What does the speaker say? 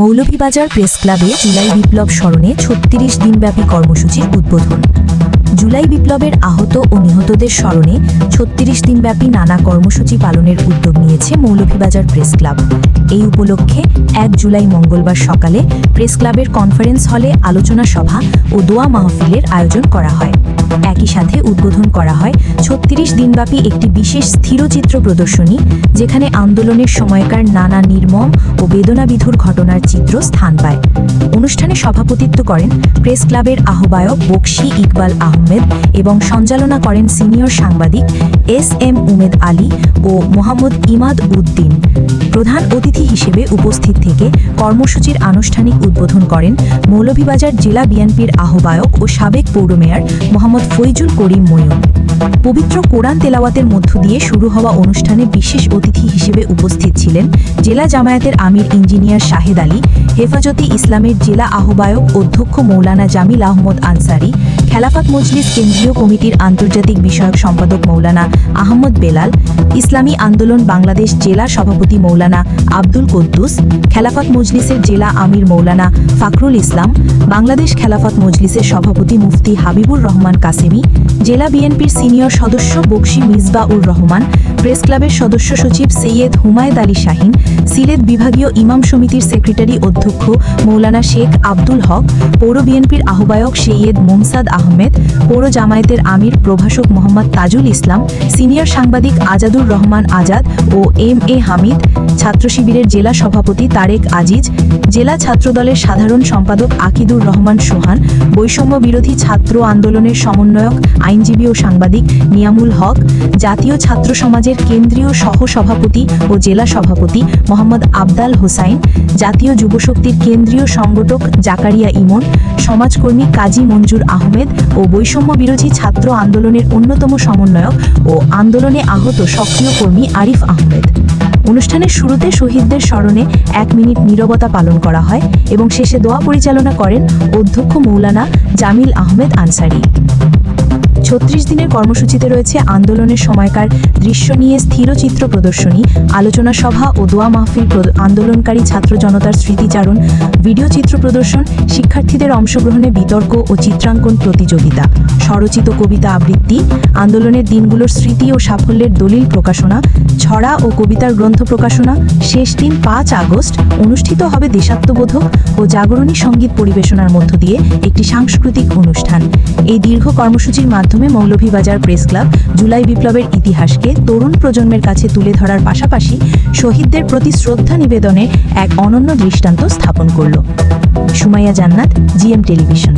Moulvibazar press ক্লাবে জুলাই বিপ্লব স্মরণে ছত্রিশ দিনব্যাপী কর্মসূচির উদ্বোধন। জুলাই বিপ্লবের আহত ও নিহতদের স্মরণে ছত্রিশ দিনব্যাপী নানা কর্মসূচি পালনের উদ্যোগ নিয়েছে মৌলভীবাজার প্রেস ক্লাব। এই উপলক্ষে এক জুলাই মঙ্গলবার সকালে প্রেস ক্লাবের কনফারেন্স হলে আলোচনা সভা ও দোয়া মাহফিলের আয়োজন করা হয়। একই সাথে উদ্বোধন করা হয় ছত্রিশ দিনব্যাপী একটি বিশেষ স্থিরচিত্র প্রদর্শনী, যেখানে আন্দোলনের সময়কার নানা নির্মম ও বেদনাবিধুর ঘটনার চিত্র স্থান পায়। অনুষ্ঠানে সভাপতিত্ব করেন প্রেস ক্লাবের আহ্বায়ক বকশি ইকবাল আহমেদ এবং সঞ্চালনা করেন সিনিয়র সাংবাদিক এস এম উমেদ আলী ও মোহাম্মদ ইমাদ উদ্দিন। প্রধান অতিথি হিসেবে উপস্থিত থেকে কর্মসূচির আনুষ্ঠানিক উদ্বোধন করেন মৌলভীবাজার জেলা বিএনপির আহ্বায়ক ও সাবেক পৌর মেয়র মোহাম্মদ ফৈজুল করিম ময়ূর পবিত্র কোরআন তেলাওয়াতের মধ্য দিয়ে শুরু হওয়া অনুষ্ঠানে বিশেষ অতিথি হিসেবে উপস্থিত ছিলেন জেলা জামায়াতের আমির ইঞ্জিনিয়ার শাহেদ আলী, হেফাজতে ইসলামের জেলা আহ্বায়ক অধ্যক্ষ মৌলানা জামিল আহমদ আনসারি খেলাফত মজলিস কেন্দ্রীয় কমিটির আন্তর্জাতিক বিষয়ক সম্পাদক মৌলানা আহমদ বেলাল, ইসলামী আন্দোলন বাংলাদেশ জেলা সভাপতি মৌলানা আব্দুল কুদ্দুস, খেলাফত মজলিসের জেলা আমির মৌলানা ফাকরুল ইসলাম, বাংলাদেশ খেলাফত মজলিসের সভাপতি মুফতি হাবিবুর রহমান কাসেমি, জেলা বিএনপির সিনিয়র সদস্য বকশি মিসবা উর রহমান প্রেস ক্লাবের সদস্য সচিব সৈয়দ হুমায়দ আলী শাহিন, সিলেট বিভাগীয় ইমাম সমিতির সেক্রেটারি অধ্যক্ষ মৌলানা শেখ আব্দুল হক, পৌর বিএনপির আহ্বায়ক সৈয়দ মোমসাদ আহমেদ, পৌর জামায়াতের আমির প্রভাষক মোহাম্মদ তাজুল ইসলাম, সিনিয়র সাংবাদিক আজাদুর রহমান আজাদ ও এম এ হামিদ, ছাত্র শিবিরের জেলা সভাপতি তারেক আজিজ, জেলা ছাত্রদলের সাধারণ সম্পাদক আকিদুর রহমান সোহান, বৈষম্য বিরোধী ছাত্র আন্দোলনের সমন্বয়ক, আইনজীবী ও সাংবাদিক নিয়ামুল হক, জাতীয় ছাত্র সমাজের কেন্দ্রীয় সহ সভাপতি ও জেলা সভাপতি মোহাম্মদ আবদাল হোসাইন, জাতীয় যুবশক্তির কেন্দ্রীয় সংগঠক জাকারিয়া ইমন, সমাজকর্মী কাজী মঞ্জুর আহমেদ ও বৈষম্য বিরোধী ছাত্র আন্দোলনের অন্যতম সমন্বয়ক ও আন্দোলনে আহত সক্রিয় কর্মী আরিফ আহমেদ। অনুষ্ঠানের শুরুতে শহীদদের স্মরণে এক মিনিট নীরবতা পালন করা হয় এবং শেষে দোয়া পরিচালনা করেন অধ্যক্ষ মৌলানা জামিল আহমেদ আনসারি। ছত্রিশ দিনের কর্মসূচিতে রয়েছে আন্দোলনের সময়কার দৃশ্য নিয়ে স্থিরচিত্র প্রদর্শনী, আলোচনা সভা ও দোয়া মাহফিল আন্দোলনকারী ছাত্র জনতার স্মৃতিচারণ, ভিডিও চিত্র প্রদর্শন, শিক্ষার্থীদের অংশগ্রহণে বিতর্ক ও চিত্রাঙ্কন প্রতিযোগিতা, স্বরচিত কবিতা আবৃত্তি, আন্দোলনের দিনগুলোর স্মৃতি ও সাফল্যের দলিল প্রকাশনা, ছড়া ও কবিতার গ্রন্থ প্রকাশনা, শেষ দিন পাঁচ আগস্ট অনুষ্ঠিত হবে দেশাত্মবোধক ও জাগরণী সংগীত পরিবেশনার মধ্য দিয়ে একটি সাংস্কৃতিক অনুষ্ঠান। এই দীর্ঘ কর্মসূচির মাধ্যমে মৌলভীবাজার প্রেস ক্লাব জুলাই বিপ্লবের ইতিহাসকে তরুণ প্রজন্মের কাছে তুলে ধরার পাশাপাশি শহীদদের প্রতি শ্রদ্ধা নিবেদনে এক অনন্য দৃষ্টান্ত স্থাপন করল। সুমাইয়া জান্নাত, জিএম টেলিভিশন।